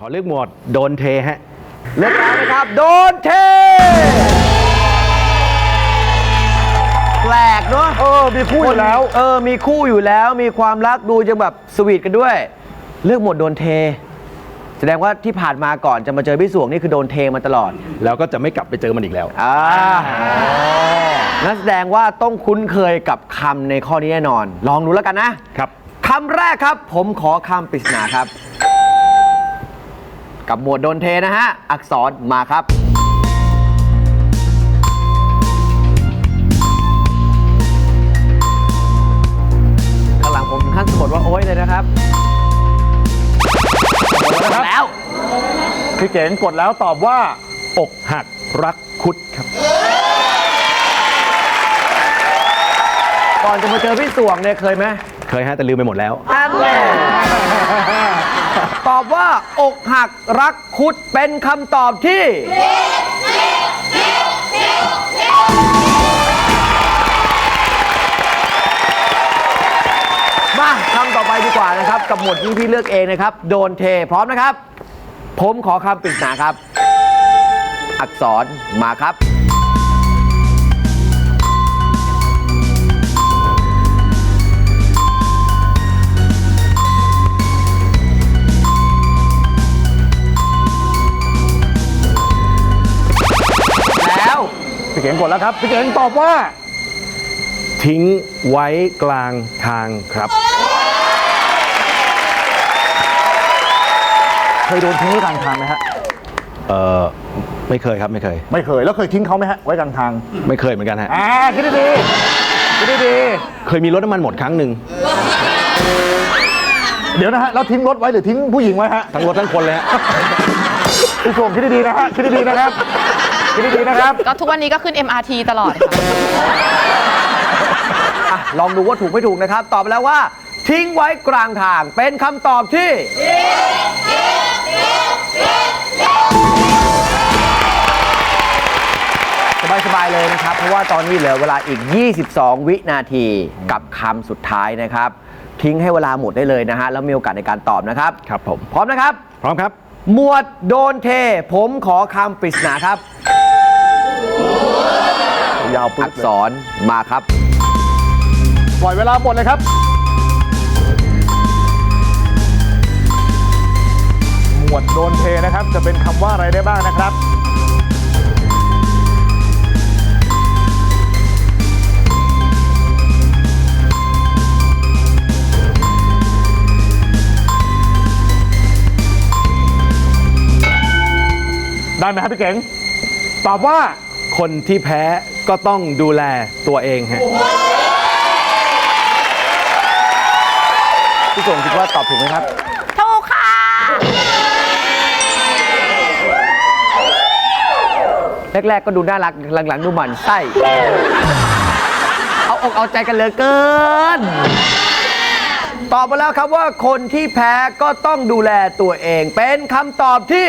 ขอเลือกหมวดโดนเทฮะเลือกแล้วนะครับ โดนเท แปลกเนาะเออมีคู่อยู่แล้ว เออ มีคู่อยู่แล้ว มีความรักดูจะแบบสวีทกันด้วย เลือกหมวดโดนเท แสดงว่าที่ผ่านมาก่อนจะมาเจอพี่สวงนี่คือโดนเทมาตลอด แล้วก็จะไม่กลับไปเจอมันอีกแล้ว อ่านั่นแสดงว่าต้องคุ้นเคยกับคำในข้อนี้แน่นอน ลองดูแล้วกันนะครับ คำแรกครับ ผมขอคำปริศนาครับ กับหมวดโดนเทนะฮะ อักษรมาครับ ข้างหลังผมท่านสะกดว่าโอ้ยเลยนะครับนะครับแล้ว พี่เก๋งกดแล้วตอบว่า อกหักรักคุดครับ ก่อนจะมาเจอพี่สวงเนี่ยเคยไหมเคยฮะแต่ลืมไปหมดแล้ว อันแน่ ตอบว่า อกหักรักคุดเป็นคำตอบที่ มาคำต่อไปดีกว่านะครับ กับหมวดที่พี่เลือกเองนะครับ โดนเทพร้อมนะครับ ผมขอคำปริศนาครับ อักษรมาครับ พี่เก๋งกดแล้วครับพี่เก๋งตอบว่า ทิ้งไว้กลางทางครับ เคยโดนทิ้งไว้กลางทางไหมฮะเออไม่เคยครับไม่เคย ไม่เคยแล้วเคยทิ้งเขาไหมฮะไว้กลางทางไม่เคยเหมือนกันฮะอ่าคิดดีๆคิดดีเคยมีรถน้ำมันหมดครั้งหนึ่งๆเดี๋ยวนะฮะแล้วทิ้งรถไว้หรือทิ้งผู้หญิงไว้ฮะทั้งรถทั้งคนเลยฮะ พี่ส่งคิดดีๆนะฮะคิดดีๆนะครับ คิดดีๆนะครับก็ทุกวันนี้ก็ขึ้น MRT ตลอดค่ะ อะลองดูว่าถูกไม่ถูกนะครับ ตอบไปแล้วว่า ทิ้งไว้กลางทางเป็นคำตอบที่ สบายๆเลยนะครับ เพราะว่าตอนนี้เหลือเวลาอีก 22 วินาทีกับคำสุดท้ายนะครับ ทิ้งให้เวลาหมดได้เลยนะฮะ แล้วมีโอกาสในการตอบนะครับ ครับผม พร้อมนะครับ พร้อมครับ หมวดโดนเท ผมขอคำปริศนาครับ ยาวปึ๊อับกเลยษรมาครับ ปล่อยเวลาหมดเลยครับ หมวดโดนเทนะครับ จะเป็นคำว่าอะไรได้บ้างนะครับ ได้ไหมครับพี่เก๋ง ตอบว่าคนที่แพ้ก็ต้องดูแลตัวเองฮะพี่สงคิดว่าตอบถูกไหมครับ ถูกค่ะ แรกๆก็ดูน่ารักหลังๆดูหมันไส้ เอาอกเอาใจกันเหลือเกิน ตอบมาแล้วครับว่าคนที่แพ้ก็ต้องดูแลตัวเอง เป็นคำตอบที่